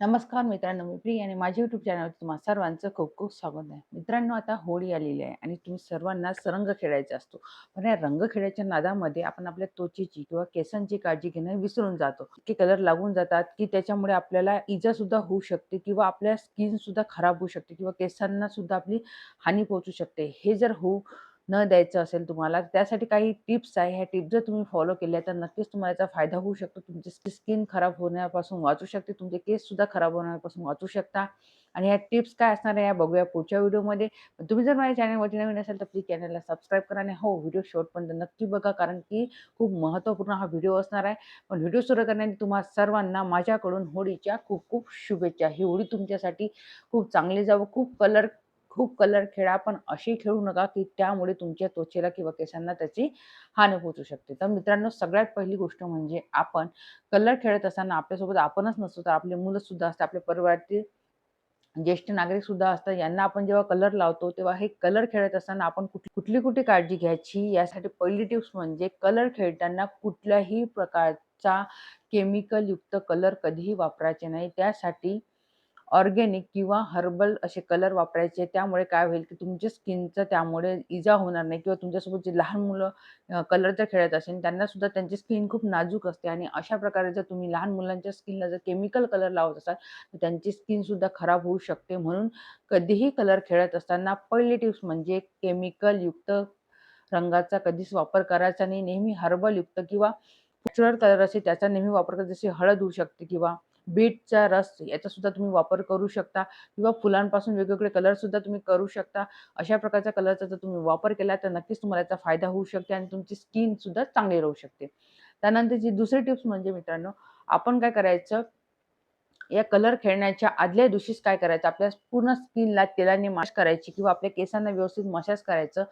नमस्कार मित्रांनो मी प्रिया आणि माझ्या युट्यूब चॅनलवर तुम्हाला सर्वांचं खूप खूप स्वागत आहे. मित्रांनो आता होळी आलेली आहे आणि तुम्ही सर्वांना रंग खेळायचा असतो. पण या रंग खेळायच्या नादामध्ये आपण आपल्या त्वचेची किंवा केसांची काळजी घेणं विसरून जातो. की कलर लागून जातात की त्याच्यामुळे आपल्याला इजा सुद्धा होऊ शकते किंवा आपल्या स्किन सुद्धा खराब होऊ शकते किंवा केसांना सुद्धा आपली हानी पोहोचू शकते. हे जर होऊ न द्यायचं असेल तुम्हाला त्यासाठी काही टिप्स आहे. ह्या टिप्स जर तुम्ही फॉलो केल्या तर नक्कीच तुम्हाला याचा फायदा होऊ शकतो. तुमची स्किन खराब होण्यापासून वाचू शकते. तुमचे केससुद्धा खराब होण्यापासून वाचू शकता. आणि ह्या टिप्स काय असणार आहे या बघूया पुढच्या व्हिडिओमध्ये. तुम्ही जर माझ्या चॅनलवरती नवीन असेल तर प्लीज चॅनलला सबस्क्राईब करा आणि हो व्हिडिओ शेवटपर्यंत नक्की बघा. कारण की खूप महत्त्वपूर्ण हा व्हिडिओ असणार आहे. पण व्हिडिओ सुरू करण्याने तुम्हा सर्वांना माझ्याकडून होळीच्या खूप खूप शुभेच्छा. ही होळी तुमच्यासाठी खूप चांगली जावं खूप कलर खूप कलर खेळा पण अशी खेळू नका की त्यामुळे तुमच्या त्वचेला किंवा केसांना त्याची हानी पोहोचू शकते. तर मित्रांनो सगळ्यात पहिली गोष्ट म्हणजे आपण कलर खेळत असताना आपल्यासोबत आपणच नसतो तर आपले मुलं सुद्धा असतात आपल्या परिवारातील ज्येष्ठ नागरिक सुद्धा असतात यांना आपण जेव्हा कलर लावतो तेव्हा हे कलर खेळत असताना आपण कुठली कुठली कुठली काळजी घ्यायची? यासाठी पहिली टिप्स म्हणजे कलर खेळताना कुठल्याही प्रकारचा केमिकलयुक्त कलर कधीही वापरायचे नाही. त्यासाठी ऑर्गॅनिक किंवा हर्बल असे कलर वापरायचे त्यामुळे काय होईल की तुमच्या स्किनचं त्यामुळे इजा होणार नाही किंवा तुमच्यासोबत जे लहान मुलं कलर जर खेळत असेल त्यांना सुद्धा त्यांची स्किन खूप नाजूक असते आणि अशा प्रकारे जर तुम्ही लहान मुलांच्या स्किनला जर केमिकल कलर लावत असाल तर त्यांची स्किन सुद्धा खराब होऊ शकते. म्हणून कधीही कलर खेळत असताना पहिली टिप्स म्हणजे केमिकल युक्त रंगाचा कधीच वापर करायचा नाही. नेहमी हर्बल युक्त किंवा नॅचरल कलर असे त्याचा नेहमी वापर करत जसे हळद होऊ शकते किंवा बीटचा रस याचासुद्धा तुम्ही वापर करू शकता किंवा फुलांपासून वेगवेगळे कलरसुद्धा तुम्ही करू शकता. अशा प्रकारच्या कलरचा जर तुम्ही वापर केला तर नक्कीच तुम्हाला याचा फायदा होऊ शकते आणि तुमची स्किन सुद्धा चांगली राहू शकते. त्यानंतरची दुसरी टिप्स म्हणजे मित्रांनो आपण काय करायचं या कलर खेळण्याच्या आदल्या दिवशीच काय करायचं आपल्या पूर्ण स्किनला तेलाने माश करायची किंवा आपल्या केसांना व्यवस्थित मसाज करायचं.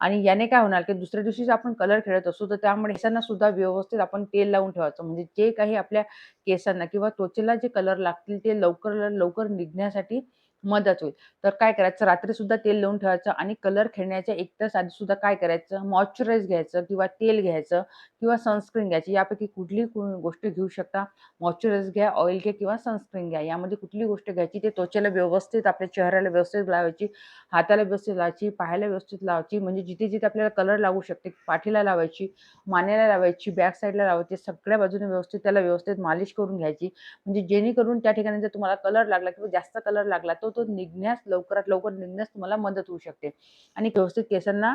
आणि याने काय होणार की दुसऱ्या दिवशी आपण कलर खेळत असू तर त्यामुळे केसांना सुद्धा व्यवस्थित आपण तेल लावून ठेवायचं. म्हणजे जे काही आपल्या केसांना किंवा त्वचेला जे कलर लागतील ते लवकर लवकर निघण्यासाठी मदत होईल. तर काय करायचं? रात्री सुद्धा तेल लावून ठेवायचं आणि कलर खेळण्याच्या एक तास आधी सुद्धा काय करायचं? मॉइश्चराईज घ्यायचं किंवा तेल घ्यायचं किंवा सनस्क्रीन घ्यायची. यापैकी कुठली गोष्ट घेऊ शकता. मॉइश्चराईज घ्या ऑइल घ्या किंवा सनस्क्रीन घ्या. यामध्ये कुठली गोष्ट घ्यायची. ते त्वचेला व्यवस्थित आपल्या चेहऱ्याला व्यवस्थित लावायची हाताला व्यवस्थित लावायची पायाला व्यवस्थित लावायची. म्हणजे जिथे जिथे आपल्याला कलर लागू शकते पाठीला लावायची मानेला लावायची बॅक साईडला लावायची सगळ्या बाजूने व्यवस्थित त्याला व्यवस्थित मालिश करून घ्यायची. म्हणजे जेणेकरून त्या ठिकाणी जर तुम्हाला कलर लागला किंवा जास्त कलर लागला तो तो निघण्यास लवकरात लवकर निघण्यास तुम्हाला मदत होऊ शकते. आणि व्यवस्थित केसांना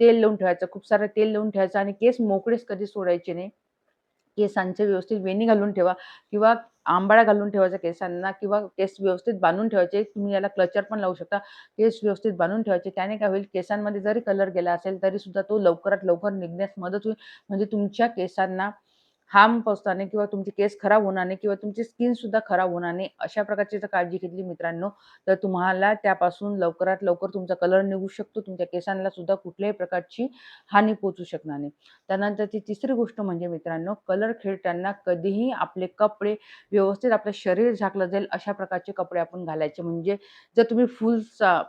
तेल लावून ठेवायचं खूप सारं तेल लावून ठेवायचं आणि केस मोकळेच कधी सोडायचे नाही. केसांचे व्यवस्थित वेणी घालून ठेवा किंवा आंबाळा घालून ठेवायचा केसांना किंवा केस व्यवस्थित बांधून ठेवायचे. तुम्ही याला क्लचर पण लावू शकता. केस व्यवस्थित बांधून ठेवायचे. त्याने काय होईल केसांमध्ये जरी कलर गेला असेल तरी सुद्धा तो लवकरात लवकर निघण्यास मदत होईल. म्हणजे तुमच्या केसांना हार्म पोचणार नाही किंवा तुमचे केस खराब होणार नाही किंवा तुमची स्किन सुद्धा खराब होणार नाही अशा प्रकारची जर काळजी घेतली मित्रांनो तर तुम्हाला त्यापासून लवकरात लवकर तुमचा कलर निघू शकतो तुमच्या केसांना सुद्धा कुठल्याही प्रकारची हानी पोचू शकणार नाही. त्यानंतरची तिसरी गोष्ट म्हणजे मित्रांनो कलर खेळताना कधीही आपले कपडे व्यवस्थित आपलं शरीर झाकलं जाईल अशा प्रकारचे कपडे आपण घालायचे. म्हणजे जर तुम्ही फुल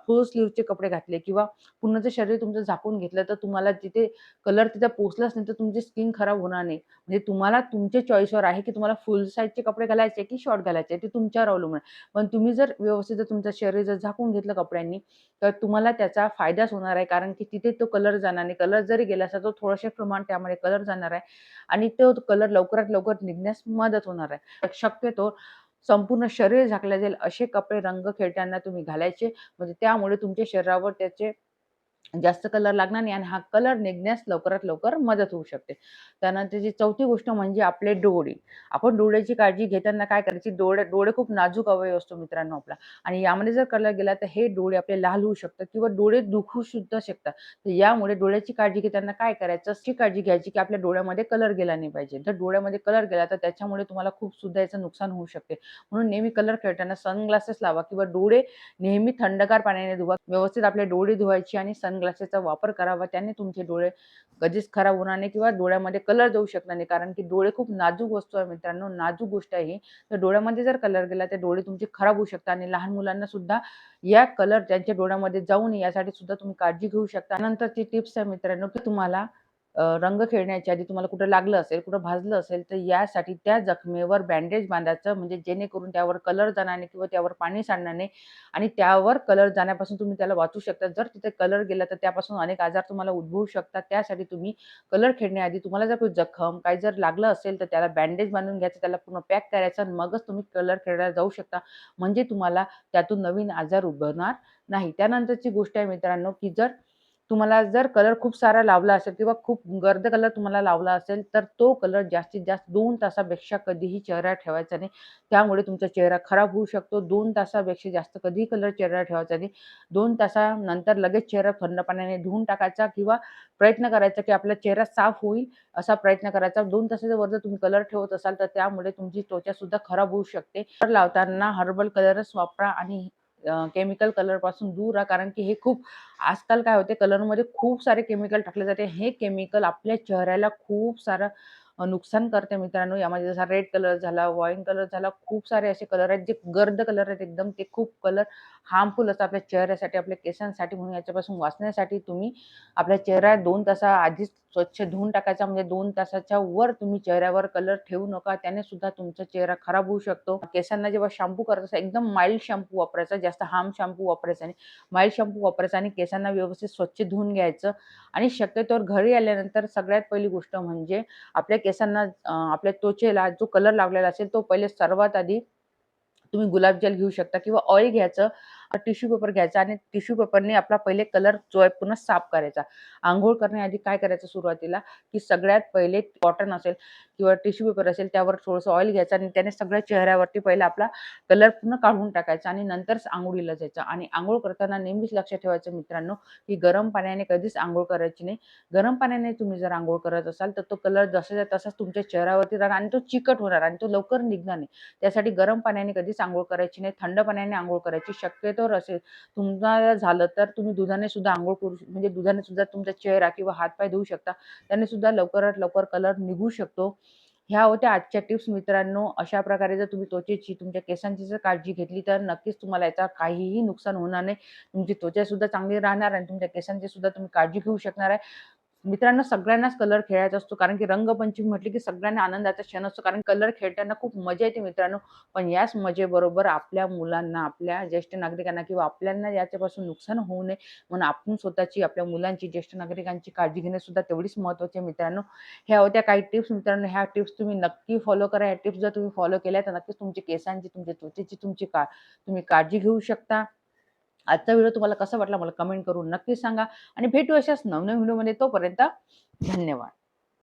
फुल स्लीवचे कपडे घातले किंवा पूर्ण जर शरीर तुमचं झाकून घेतलं तर तुम्हाला जिथे कलर तिथे पोचलाच नाही तर तुमची स्किन खराब होणार नाही. म्हणजे तुम्हाला तुमच्या चॉईसवर आहे की तुम्हाला फुल साईजचे कपडे घालायचे की शॉर्ट घालायचे ते तुमच्यावर अवलंबून आहे पण तुम्ही जर व्यवस्थित जर तुमचं शरीर जर झाकून घेतलं कपड्यांनी तर तुम्हाला त्याचा फायदाच होणार आहे. कारण की तिथे तो कलर जाणार नाही. कलर जरी गेला असता तो थोडंशे प्रमाण त्यामध्ये कलर जाणार आहे. आणि तो कलर लवकरात लवकर निघण्यास मदत होणार आहे. शक्यतो संपूर्ण शरीर झाकलं जाईल असे कपडे रंग खेळताना तुम्ही घालायचे. म्हणजे त्यामुळे तुमच्या शरीरावर त्याचे जास्त कलर लागणार नाही आणि हा कलर निघण्यास लवकरात लवकर मदत होऊ शकते. त्यानंतर जी चौथी गोष्ट म्हणजे आपले डोळे. आपण डोळ्याची काळजी घेताना काय करायची? डोळे डोळे खूप नाजूक अवयव असतो मित्रांनो आपला. आणि यामध्ये जर कलर गेला तर हे डोळे आपले लाल होऊ शकतात किंवा डोळे दुखू सुद्धा शकतात. तर यामुळे डोळ्याची काळजी घेताना काय करायचं? अशी काळजी घ्यायची की आपल्या डोळ्यामध्ये कलर गेला नाही पाहिजे. जर डोळ्यामध्ये कलर गेला तर त्याच्यामुळे तुम्हाला खूप सुद्धा याचं नुकसान होऊ शकते. म्हणून नेहमी कलर खेळताना सनग्लासेस लावा किंवा डोळे नेहमी थंडगार पाण्याने धुवा. व्यवस्थित आपले डोळे धुवायची आणि सन सनग्लासेसचा वापर करावा त्याने तुमचे डोळे कधीच खराब होणार नाही किंवा डोळ्यामध्ये कलर जाऊ शकणार नाही. कारण की डोळे खूप नाजूक वस्तू आहे मित्रांनो नाजूक गोष्ट आहे ही. तर डोळ्यामध्ये जर कलर गेला तर डोळे तुमचे खराब होऊ शकतात आणि लहान मुलांना सुद्धा या कलर त्यांच्या डोळ्यामध्ये जाऊ नये यासाठी सुद्धा तुम्ही काळजी घेऊ शकता. नंतरची टिप्स आहे मित्रांनो की तुम्हाला रंग खेळण्याच्या आधी तुम्हाला कुठं लागलं असेल, कुठं भाजलं असेल, तर यासाठी त्या जखमेवर बँडेज बांधायचं म्हणजे जेणेकरून त्यावर कलर जाणार नाही किंवा त्यावर पाणी सांडणार नाही आणि त्यावर कलर जाण्यापासून तुम्ही त्याला वाचू शकता. जर तिथे कलर गेला तर त्यापासून अनेक आजार तुम्हाला उद्भवू शकतात. त्यासाठी तुम्ही कलर खेळण्याआधी तुम्हाला जर काही जखम काही जर लागलं असेल, तर त्याला बँडेज बांधून घ्यायचं, त्याला पूर्ण पॅक करायचं आणि मगच तुम्ही कलर खेळायला जाऊ शकता. म्हणजे तुम्हाला त्यातून नवीन आजार उद्भवणार नाही. त्यानंतरची गोष्ट आहे मित्रांनो, की जर तुम्हाला जर कलर खूप सारा लावला असेल किंवा खूप गर्द कलर तुम्हाला लावला असेल, तर तो कलर जास्तीत जास्त दोन तासापेक्षा कधीही चेहरा ठेवायचा नाही. त्यामुळे तुमचा चेहरा खराब होऊ शकतो. दोन तासापेक्षा जास्त कधीही कलर चेहरा ठेवायचा नाही. दोन तासानंतर लगेच चेहरा थंड पाण्याने धुवून टाकायचा किंवा प्रयत्न करायचा, की आपला चेहरा साफ होईल असा प्रयत्न करायचा. दोन तासाच्या वर जर तुम्ही कलर ठेवत असाल, तर त्यामुळे तुमची त्वचासुद्धा खराब होऊ शकते. तर लावताना हर्बल कलरच वापरा आणि केमिकल कलरपासून दूर राहा. कारण की हे खूप आजकाल काय होते कलरमध्ये खूप सारे केमिकल टाकले जाते. हे केमिकल आपल्या चेहऱ्याला खूप सारं नुकसान करते मित्रांनो. यामध्ये जसा रेड कलर झाला, वाईन कलर झाला, खूप सारे असे कलर आहेत जे गर्द कलर आहेत एकदम. ते खूप कलर हार्मफुल असतात आपल्या चेहऱ्यासाठी, आपल्या केसांसाठी. म्हणून याच्यापासून वाचण्यासाठी तुम्ही आपला चेहरा 2 तासाआधीच स्वच्छ धुवून टाकायचा. म्हणजे दोन तासाच्या वर तुम्ही चेहऱ्यावर कलर ठेवू नका. त्याने सुद्धा तुमचा चेहरा खराब होऊ शकतो. केसांना जेव्हा शॅम्पू करत असाल, एकदम माइल्ड शॅम्पू वापरायचा. जास्त हार्म शॅम्पू वापरायचा आणि माइल्ड शॅम्पू वापरायचा आणि केसांना व्यवस्थित स्वच्छ धुवून घ्यायचं आणि शक्यतोवर घरी आल्यानंतर सगळ्यात पहिली गोष्ट म्हणजे आपल्या केसांना आपल्या त्वचेला जो कलर लावलेला असेल, तो पहिले सर्वात आधी तुम्ही गुलाबजल घेऊ शकता किंवा ऑइल घ्यायचं, टिश्यू पेपर घ्यायचा आणि टिश्यू पेपरने आपला पहिले कलर जो आहे पूर्ण साफ करायचा. आंघोळ करण्याआधी काय करायचं सुरुवातीला, की सगळ्यात पहिले कॉटन असेल किंवा टिश्यू पेपर असेल, त्यावर थोडंसं ऑइल घ्यायचं आणि त्याने सगळ्या चेहऱ्यावरती पहिला आपला कलर पूर्ण काढून टाकायचा आणि नंतरच आंघोळीला जायचं आणि आंघोळ करताना नेहमीच लक्षात ठेवायचं मित्रांनो, की गरम पाण्याने कधीच आंघोळ करायची नाही. गरम पाण्याने तुम्ही जर आंघोळ करत असाल, तर तो कलर जसाच्या तसाच तुमच्या चेहऱ्यावरती राहणार आणि तो चिकट होणार आणि तो लवकर निघणार नाही. त्यासाठी गरम पाण्याने कधीच आंघोळ करायची नाही. थंड पाण्याने आंघोळ करायची. शक्यतोवर असेल तुम्हाला झालं तर तुम्ही दुधाने सुद्धा आंघोळ करू म्हणजे दुधाने सुद्धा तुमचा चेहरा किंवा हातपाय धुवू शकता. त्याने सुद्धा लवकरात लवकर कलर निघू शकतो. ह्या होत्या आजच्या टिप्स मित्रांनो. अशा प्रकारे जर तुम्ही त्वचेची, तुमच्या केसांची जर काळजी घेतली, तर नक्कीच तुम्हाला याचा काहीही नुकसान होणार नाही. तुमची त्वचासुद्धा चांगली राहणार आणि तुमच्या केसांची सुद्धा तुम्ही काळजी घेऊ शकणार आहे. मित्रांनो, सगळ्यांनाच कलर खेळायचा असतो. कारण की रंगपंचमी म्हटली की सगळ्यांना आनंदाचा क्षण असतो. कारण कलर खेळताना खूप मजा येते मित्रांनो. पण याच मजेबरोबर आपल्या मुलांना, आपल्या ज्येष्ठ नागरिकांना किंवा आपल्यांना याच्यापासून नुकसान होऊ नये म्हणून आपण स्वतःची, आपल्या मुलांची, ज्येष्ठ नागरिकांची काळजी घेणे सुद्धा तेवढीच महत्त्वाची आहे मित्रांनो. ह्या होत्या काही टिप्स मित्रांनो. ह्या टिप्स तुम्ही नक्की फॉलो करा. ह्या टिप्स जर तुम्ही फॉलो केल्या, तर नक्कीच तुमची केसांची, तुमच्या त्वचेची तुमची का तुम्ही काळजी घेऊ शकता. आजचा व्हिडिओ तुम्हाला कसा वाटला मला कमेंट करून नक्की सांगा आणि भेटू अशाच नवनवीन व्हिडिओमध्ये. तोपर्यंत धन्यवाद.